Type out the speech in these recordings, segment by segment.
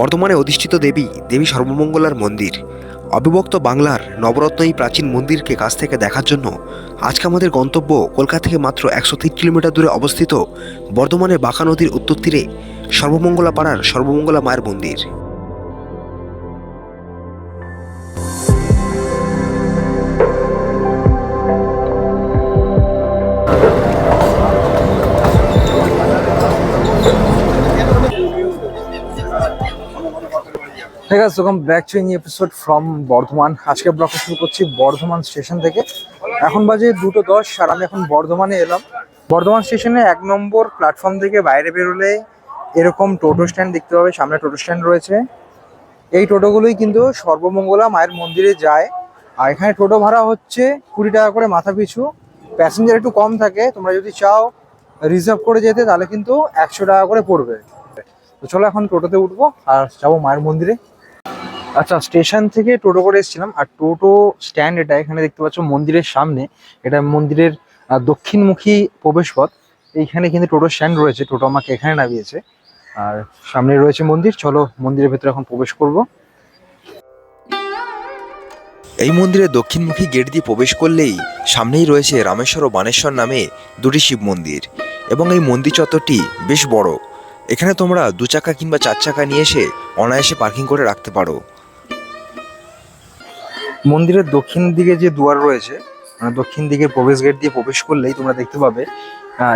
বর্ধমানে অধিষ্ঠিত দেবী দেবী সর্বমঙ্গলার মন্দির। অবিভক্ত বাংলার নবরত্ন এই প্রাচীন মন্দিরকে কাছ থেকে দেখার জন্য আজকে আমাদের গন্তব্য কলকাতা থেকে মাত্র একশো তিন কিলোমিটার দূরে অবস্থিত বর্ধমানের বাঁকা নদীর উত্তর তীরে সর্বমঙ্গলা পাড়ার সর্বমঙ্গলা মায়ের মন্দির। ঠিক আছে welcome back to any episode from Bardhaman আজকে ব্লগটা শুরু করছি বর্ধমান স্টেশন থেকে। এখন বাজে দুটো দশ, আর আমি এখন বর্ধমানে এলাম। বর্ধমান স্টেশনে এক নম্বর প্ল্যাটফর্ম থেকে বাইরে বেরোলে এরকম টোটো স্ট্যান্ড দেখতে পাবে, সামনে টোটো স্ট্যান্ড রয়েছে। এই টোটোগুলোই কিন্তু সর্বমঙ্গলা মায়ের মন্দিরে যায়। আর এখানে টোটো ভাড়া হচ্ছে কুড়ি টাকা করে মাথা পিছু। প্যাসেঞ্জার একটু কম থাকে, তোমরা যদি চাও রিজার্ভ করে যেতে, তাহলে কিন্তু একশো টাকা করে পড়বে। তো চলো এখন টোটোতে উঠবো, আর যাব মায়ের মন্দিরে। আচ্ছা স্টেশন থেকে টোটো করে এসেছিলাম আর টোটো স্ট্যান্ড এটা এখানে দেখতে পাচ্ছ মন্দিরের সামনে। এটা মন্দিরের দক্ষিণমুখী প্রবেশপথ। এইখানে কিন্তু টোটো স্ট্যান্ড রয়েছে, টোটো আমাকে এখানে নামিয়েছে। আর সামনে রয়েছে মন্দির, চলো মন্দিরের ভেতরে এখন প্রবেশ করব। এই মন্দিরে দক্ষিণমুখী গেট দিয়ে প্রবেশ করলেই সামনেই রয়েছে রামেশ্বর ও বানেশ্বর নামে দুটি শিব মন্দির এবং এই মন্দির চত্বরটি বেশ বড়। এখানে তোমরা দু চাকা কিংবা চার চাকা নিয়ে এসে অনায়াসে পার্কিং করে রাখতে পারো। মন্দিরের দক্ষিণ দিকে যে দুয়ার রয়েছে মানে দক্ষিণ দিকের প্রবেশ গেট দিয়ে প্রবেশ করলেই তোমরা দেখতে পাবে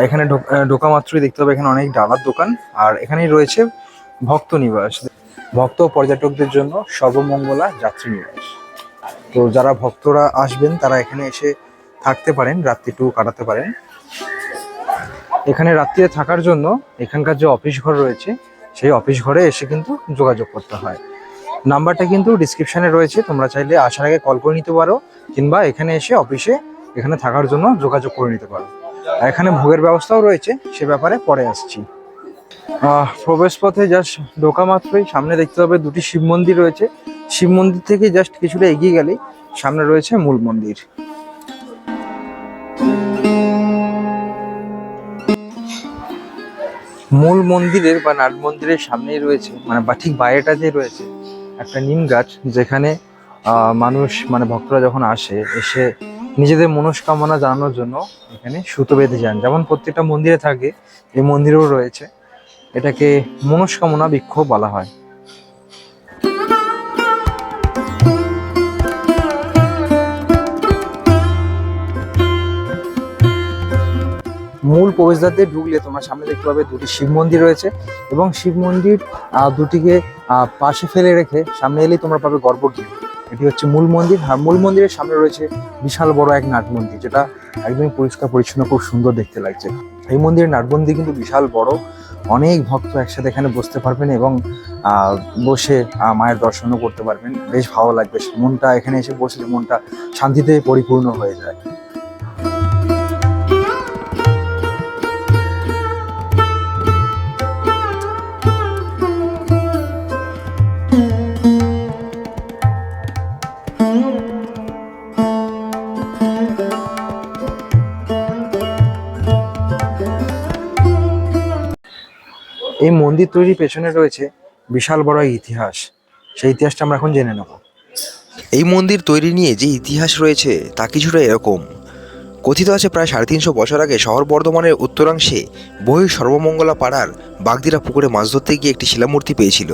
এখানে ঢোকা মাত্রই দেখতে পাবে এখানে অনেক ডালার দোকান, আর এখানেই রয়েছে ভক্ত নিবাস। ভক্ত পর্যটকদের জন্য সর্বমঙ্গলা যাত্রী নিবাস। তো যারা ভক্তরা আসবেন, তারা এখানে এসে থাকতে পারেন, রাত্রিটুকু কাটাতে পারেন। এখানে রাত্রিতে থাকার জন্য এখানকার যে অফিস ঘর রয়েছে, সেই অফিস ঘরে এসে কিন্তু যোগাযোগ করতে হয়। নাম্বারটা কিন্তু ডিসক্রিপশনে রয়েছে। তোমরা চাইলে আসার আগে কল করে নিতে পারো, কিংবা এখানে এসে অফিসে এখানে থাকার জন্য যোগাযোগ করে নিতে পারো। আর এখানে ভোগের ব্যবস্থাও রয়েছে, সে ব্যাপারে পরে আসছি। প্রবেশ পথে জাস্ট ঢোকা মাত্রই সামনে দেখতে পাবে দুটি শিব মন্দির রয়েছে। শিব মন্দির থেকে জাস্ট কিছুটা এগিয়ে গেলেই সামনে রয়েছে মূল মন্দির। মূল মন্দিরের বা নাট মন্দিরের সামনেই রয়েছে মানে বা ঠিক বাইরেটা যে রয়েছে একটা নিম গাছ যেখানে মানুষ মানে ভক্তরা যখন আসে, এসে নিজেদের মনস্কামনা জানানোর জন্য এখানে সুতো বেঁধে যান। যেমন প্রত্যেকটা মন্দিরে থাকে, এই মন্দিরেও রয়েছে। এটাকে মনস্কামনা বৃক্ষ বলা হয়। মূল প্রবেশদ্বার দিয়ে ঢুকলে তোমার সামনে দেখতে পাবে দুটি শিব মন্দির রয়েছে এবং শিব মন্দির দুটিকে পাশে ফেলে রেখে সামনে এলেই তোমরা পাবে গর্ভগৃহ। এটি হচ্ছে মূল মন্দির। আর মূল মন্দিরের সামনে রয়েছে বিশাল বড় এক নাট মন্দির, যেটা একদমই পরিষ্কার, পরিচ্ছন্ন, খুব সুন্দর দেখতে লাগছে। এই মন্দিরের নাট মন্দির কিন্তু বিশাল বড়। অনেক ভক্ত একসাথে এখানে বসতে পারবেন এবং বসে মায়ের দর্শনও করতে পারবেন। বেশ ভালো লাগবে, মনটা এখানে এসে বসলে মনটা শান্তিতে পরিপূর্ণ হয়ে যায়। এই মন্দির তৈরির পেছনে রয়েছে বিশাল বড় ইতিহাস। সেই ইতিহাসটা আমরা এখন জেনে নেব। এই মন্দির তৈরি নিয়ে যে ইতিহাস রয়েছে, তা কিছুটা এরকম। কথিত আছে প্রায় সাড়ে তিনশো বছর আগে শহর বর্ধমানের উত্তরাংশে বহি সর্বমঙ্গলা পাড়ার বাগদিরা পুকুরে মাছ ধরতে গিয়ে একটি শিলামূর্তি পেয়েছিল।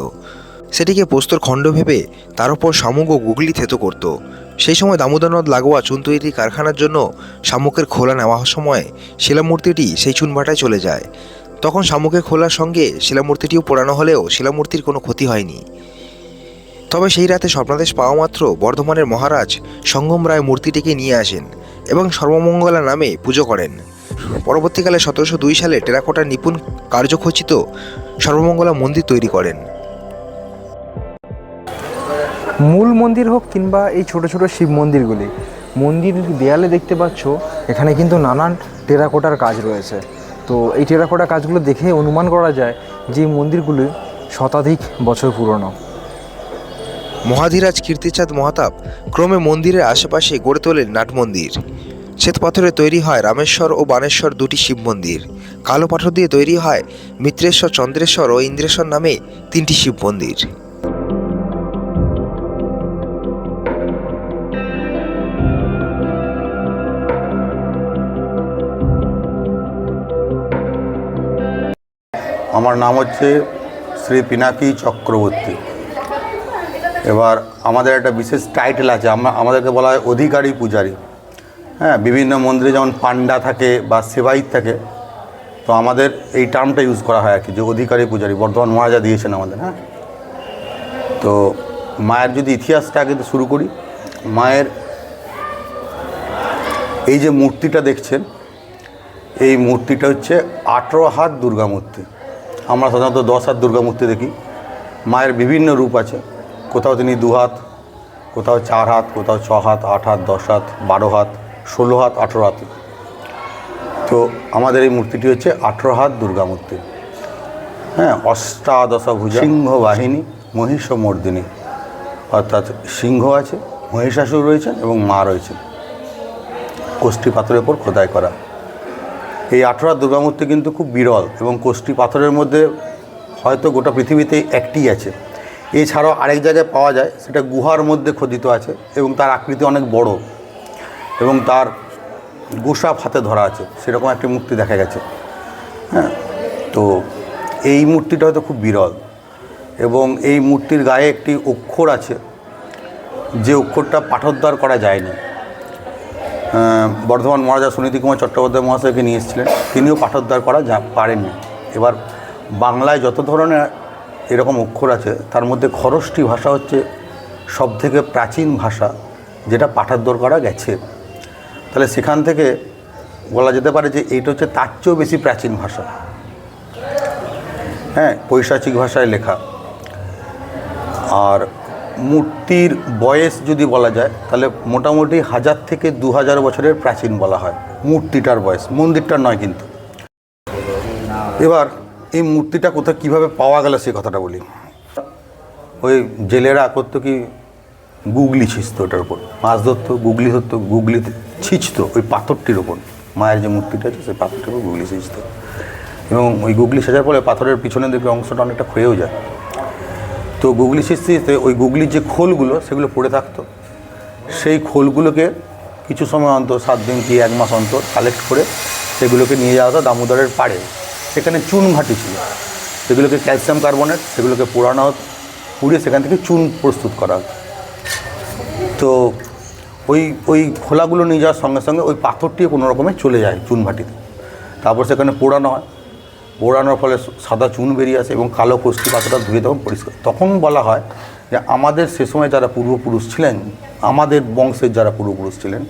সেটিকে পোস্তর খণ্ড ভেবে তার উপর শামুক ও গুগলি থেতো করত। সেই সময় দামোদর নদ লাগোয়া চুন তৈরি কারখানার জন্য শামুকের খোলা নেওয়ার সময় শিলামূর্তিটি সেই চুন ভাটায় চলে যায়। তখন শামুকের খোলার সঙ্গে শিলামূর্তিটিও পোড়ানো হলেও শিলামূর্তির কোনো ক্ষতি হয়নি। তবে সেই রাতে স্বপ্নাদেশ পাওয়া মাত্র বর্ধমানের মহারাজ সঙ্গম রায় মূর্তিটিকে নিয়ে আসেন এবং সর্বমঙ্গলা নামে পুজো করেন। পরবর্তীকালে সতেরোশো দুই সালে টেরাকোটার নিপুণ কার্যখচিত সর্বমঙ্গলা মন্দির তৈরি করেন। মূল মন্দির হোক কিংবা এই ছোট ছোট শিব মন্দিরগুলি মন্দির দেয়ালে দেখতে পাচ্ছ, এখানে কিন্তু নানান টেরাকোটার কাজ রয়েছে। তো এই টেরাকোটা কাজগুলো দেখে অনুমান করা যায় যে মন্দিরগুলি শতাধিক বছর পুরনো। মহাধিরাজ কীর্তিচাঁদ মহাতাপ ক্রমে মন্দিরের আশেপাশে গড়ে তোলেন নাট মন্দির। শ্বেতপাথরে তৈরি হয় রামেশ্বর ও বানেশ্বর দুটি শিব মন্দির। কালো পাথর দিয়ে তৈরি হয় মিত্রেশ্বর, চন্দ্রেশ্বর ও ইন্দ্রেশ্বর নামে তিনটি শিব মন্দির। আমার নাম হচ্ছে শ্রী পিনাকি চক্রবর্তী। এবার আমাদের একটা বিশেষ টাইটেল আছে, আমরা আমাদেরকে বলা হয় অধিকারী পূজারী। হ্যাঁ বিভিন্ন মন্দিরে যেমন পান্ডা থাকে বা সেবাইত থাকে, তো আমাদের এই টার্মটা ইউজ করা হয় আর কি, যে অধিকারী পূজারী। বর্ধমান মহারাজা দিয়েছেন আমাদের হ্যাঁ। তো মায়ের যদি ইতিহাসটা আগে শুরু করি, মায়ের এই যে মূর্তিটা দেখছেন, এই মূর্তিটা হচ্ছে আঠেরো হাত দুর্গা মূর্তি। আমরা সাধারণত দশ হাত দুর্গা মূর্তি দেখি। মায়ের বিভিন্ন রূপ আছে। কোথাও তিনি দু হাত কোথাও চার হাত কোথাও ছ হাত আট হাত দশ হাত বারো হাত ষোলো হাত আঠেরো হাত। তো আমাদের এই মূর্তিটি হচ্ছে আঠেরো হাত দুর্গা মূর্তি। হ্যাঁ অষ্টাদশ ভুজা। সিংহ বাহিনী মহিষ মর্দিনী অর্থাৎ সিংহ আছে মহিষাসুর রয়েছেন এবং মা রয়েছেন। কোষ্ঠী পাথরের ওপর খোদাই করা। এই আঠেরো দুর্গামূর্তি কিন্তু খুব বিরল এবং কোষ্ঠী পাথরের মধ্যে হয়তো গোটা পৃথিবীতে একটি আছে। এছাড়াও আরেক জায়গায় পাওয়া যায়, সেটা গুহার মধ্যে খোদিত আছে এবং তার আকৃতি অনেক বড় এবং তার গোসাপ হাতে ধরা আছে, সেরকম একটি মূর্তি দেখা গেছে। হ্যাঁ তো এই মূর্তিটা হয়তো খুব বিরল এবং এই মূর্তির গায়ে একটি অক্ষর আছে, যে অক্ষরটা পাঠোদ্ধার করা যায়নি। বর্ধমান মহারাজা সুনীতি কুমার চট্টোপাধ্যায় মহাশয়কে নিয়ে এসেছিলেন। তিনিও পাঠোদ্ধার করা যা পারেননি। এবার বাংলায় যত ধরনের এরকম অক্ষর আছে, তার মধ্যে খরষ্টি ভাষা হচ্ছে সবথেকে প্রাচীন ভাষা, যেটা পাঠোদ্ধার করা গেছে। তাহলে সেখান থেকে বলা যেতে পারে যে এইটা হচ্ছে তার চেয়েও বেশি প্রাচীন ভাষা। হ্যাঁ পৈশাচিক ভাষায় লেখা। আর মূর্তির বয়স যদি বলা যায়, তাহলে মোটামুটি হাজার থেকে দু হাজার বছরের প্রাচীন বলা হয়, মূর্তিটার বয়স। মন্দিরটার নয় কিন্তু। এবার এই মূর্তিটা কোথায় কীভাবে পাওয়া গেল সেই কথাটা বলি। ওই জেলেরা করতো কি, গুগলি ছিঁচত ওটার উপর। মাছ ধরতো, গুগলি ধরতো, গুগলি ছিঁচতো ওই পাথরটির ওপর মায়ের যে মূর্তিটা আছে, সেই পাথরটির উপর গুগলি ছিঁচত। এবং ওই গুগলি সাজার ফলে পাথরের পিছনের দিকে অংশটা অনেকটা ক্ষয়েও যায়। তো গুগলি সৃষ্টিতে ওই গুগলির যে খোলগুলো, সেগুলো পড়ে থাকতো। সেই খোলগুলোকে কিছু সময় অন্তর, সাত দিন কি এক মাস অন্তর কালেক্ট করে সেগুলোকে নিয়ে যাওয়া হতো দামোদরের পাড়ে। সেখানে চুন ভাটি ছিল। সেগুলোকে ক্যালসিয়াম কার্বনেট সেগুলোকে পোড়ানো হতো। পুড়িয়ে সেখান থেকে চুন প্রস্তুত করা হতো। তো ওই ওই খোলাগুলো নিয়ে যাওয়ার সঙ্গে সঙ্গে ওই পাথরটি কোনো রকমে চলে যায় চুন ভাটিতে তারপর সেখানে পোড়ানো হয়। পোড়ানোর ফলে সাদা চুন বেরিয়ে আসে এবং কালো কোষ্ঠী পাথরটা ধুয়ে তখন পরিষ্কার। তখন বলা হয় যে আমাদের সে সময় যারা পূর্বপুরুষ ছিলেন, আমাদের বংশের যারা পূর্বপুরুষ ছিলেন,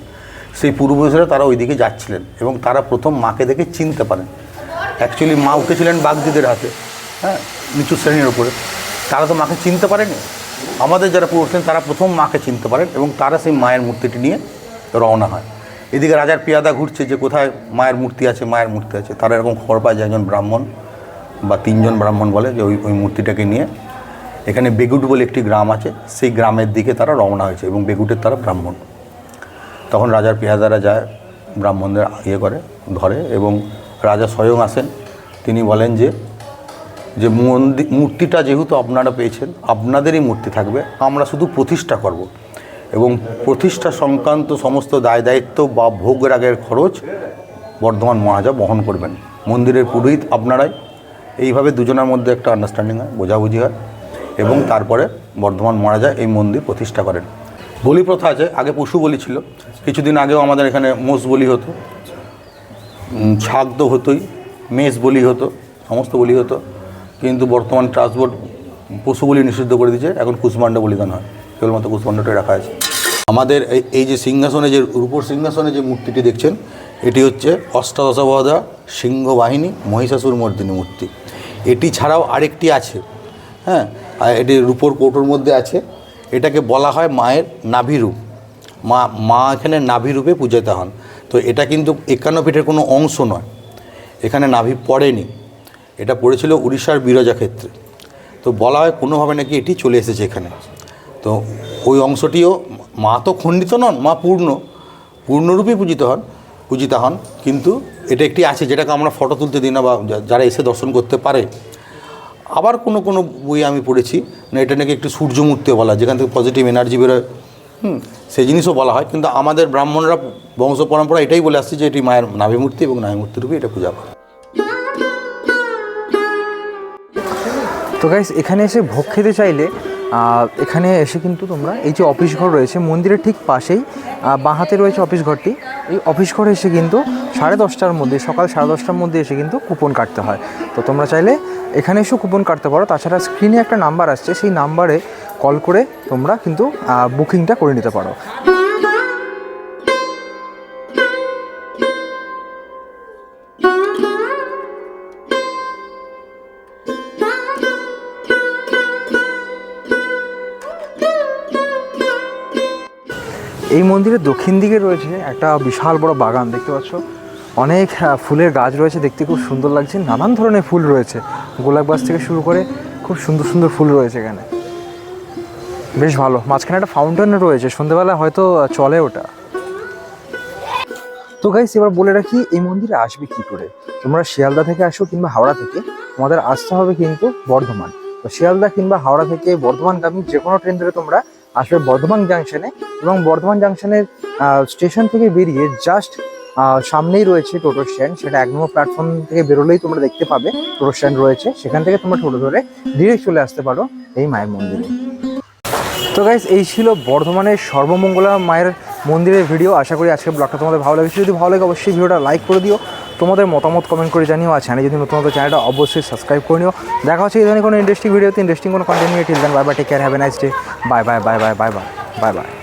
সেই পূর্বপুরুষরা তারা ওইদিকে যাচ্ছিলেন এবং তারা প্রথম মাকে দেখে চিনতে পারেন। অ্যাকচুয়ালি মা উঠেছিলেন বাগদিদের হাতে হ্যাঁ নিচু শ্রেণির ওপরে তারা তো মাকে চিনতে পারেনি। আমাদের যারা পুরুষ ছিলেন, তারা প্রথম মাকে চিনতে পারেন এবং তারা সেই মায়ের মূর্তিটি নিয়ে রওনা হয়। এদিকে রাজার পেয়াদা ঘুরছে যে কোথায় মায়ের মূর্তি আছে, মায়ের মূর্তি আছে। তারা এরকম খবর পায় যে একজন ব্রাহ্মণ বা তিনজন ব্রাহ্মণ বলে যে ওই ওই মূর্তিটাকে নিয়ে এখানে বেগুট বলে একটি গ্রাম আছে, সেই গ্রামের দিকে তারা রওনা হয়েছে এবং বেগুটের তারা ব্রাহ্মণ। তখন রাজার পেয়াদারা যায়, ব্রাহ্মণদের ইয়ে করে, ধরে এবং রাজা স্বয়ং আসেন। তিনি বলেন যে যে মন্দির মূর্তিটা যেহেতু আপনারা পেয়েছেন, আপনাদেরই মূর্তি থাকবে, আমরা শুধু প্রতিষ্ঠা করব। এবং প্রতিষ্ঠা সংক্রান্ত সমস্ত দায় দায়িত্ব বা ভোগ রাগের খরচ বর্ধমান মহারাজা বহন করবেন। মন্দিরের পুরোহিত আপনারাই। এইভাবে দুজনের মধ্যে একটা আন্ডারস্ট্যান্ডিং হয় বোঝাবুঝি হয় এবং তারপরে বর্ধমান মহারাজা এই মন্দির প্রতিষ্ঠা করেন। বলি প্রথা আছে আগে পশু বলি ছিল। কিছুদিন আগেও আমাদের এখানে মোষ বলি হতো উম, ছাগ তো হতোই মেষ বলি হতো সমস্ত বলি হতো। কিন্তু বর্তমান ট্রান্সপোর্ট পশু বলি নিষিদ্ধ করে দিয়েছে এখন কুষ্মাণ্ড বলিদান হয়। কেবলমাত্র কুষ্মাণ্ডটাই রাখা আছে। আমাদের এই যে সিংহাসনে যে রূপর সিংহাসনে যে মূর্তিটি দেখছেন, এটি হচ্ছে অষ্টাদশাবধা সিংহ বাহিনী মহিষাসুর মর্দিনী মূর্তি। এটি ছাড়াও আরেকটি আছে হ্যাঁ আর এটি রূপর কৌটোর মধ্যে আছে। এটাকে বলা হয় মায়ের নাভিরূপ মা মা এখানে নাভি রূপে পূজিত হন। তো এটা কিন্তু একান্ন পীঠের কোনো অংশ নয়। এখানে নাভি পড়েনি। এটা পড়েছিল উড়িষ্যার বিরজা ক্ষেত্রে তো বলা হয় কোনোভাবে নাকি এটি চলে এসেছে এখানে। তো ওই অংশটিও মা তো খণ্ডিত নন, মা পূর্ণ, পূর্ণরূপে পূজিত হন, পূজিতা হন, কিন্তু এটা একটি আছে যেটাকে আমরা ফটো তুলতে দিই না বা যারা এসে দর্শন করতে পারে। আবার কোনো কোনো বই আমি পড়েছি না এটা নাকি একটু সূর্যমূর্তি বলা যেখান থেকে পজিটিভ এনার্জি বেরোয়। হুম, সেই জিনিসও বলা হয়, কিন্তু আমাদের ব্রাহ্মণরা, বংশ পরম্পরা এটাই বলে আসছে যে এটি মায়ের নাভিমূর্তি এবং নাভিমূর্তি রূপে এটা পূজা করে। তো গাইস এখানে এসে ভোগ খেতে চাইলে এখানে এসে কিন্তু তোমরা এই যে অফিস ঘর রয়েছে, মন্দিরের ঠিক পাশেই বাঁহাতে রয়েছে অফিস ঘরটি। এই অফিস ঘরে এসে কিন্তু সাড়ে দশটার মধ্যে, সকাল সাড়ে দশটার মধ্যে এসে কিন্তু কুপন কাটতে হয়। তো তোমরা চাইলে এখানে এসেও কুপন কাটতে পারো। তাছাড়া স্ক্রিনে একটা নাম্বার আসছে, সেই নাম্বারে কল করে তোমরা কিন্তু বুকিংটা করে নিতে পারো। এই মন্দিরের দক্ষিণ দিকে রয়েছে একটা বিশাল বড় বাগান, দেখতে পাচ্ছ? অনেক ফুলের গাছ রয়েছে, দেখতে খুব সুন্দর লাগছে। নানান ধরনের ফুল রয়েছে। গোলাপ গাছ থেকে শুরু করে খুব সুন্দর সুন্দর ফুল রয়েছে এখানে। বেশ ভালো। মাঝখানে একটা ফাউন্টেন রয়েছে সন্ধ্যেবেলা হয়তো চলে ওটা। তো গাইস এবার বলে রাখি, এই মন্দিরে আসবে কি করে? তোমরা শিয়ালদা থেকে আসো কিংবা হাওড়া থেকে, তোমাদের আসতে হবে কিন্তু বর্ধমান। তো শিয়ালদা কিংবা হাওড়া থেকে বর্ধমান বর্ধমানগামী যে কোনো ট্রেন ধরে তোমরা আসবে বর্ধমান জাংশনে এবং বর্ধমান জাংশনের স্টেশন থেকে বেরিয়ে জাস্ট সামনেই রয়েছে টোটো স্ট্যান্ড সেটা এক নম্বর প্ল্যাটফর্ম থেকে বেরোলেই তোমরা দেখতে পাবে টোটো স্ট্যান্ড রয়েছে। সেখান থেকে তোমরা টোটো ধরে ডিরেক্ট চলে আসতে পারো এই মায়ের মন্দিরে। তো গাইজ এই ছিল বর্ধমানের সর্বমঙ্গলা মায়ের মন্দিরের ভিডিও আশা করি আজকের ব্লগটা তোমাদের ভালো লেগেছে। যদি ভালো লাগে অবশ্যই ভিডিওটা লাইক করে দিও। তোমাদের মতামত কমেন্ট করে জানিও। আর চ্যানেল যদি নতুন হতো চ্যানেলটা অবশ্যই সাবস্ক্রাইব করে নিও। দেখা হচ্ছে এই ধরনের কোনো ইন্টারেস্টিং ভিডিওতে ইন্টারেস্টিং কোনো কন্টেন্ট নিয়ে। Till then bye bye take care have a nice day bye bye bye bye bye bye bye bye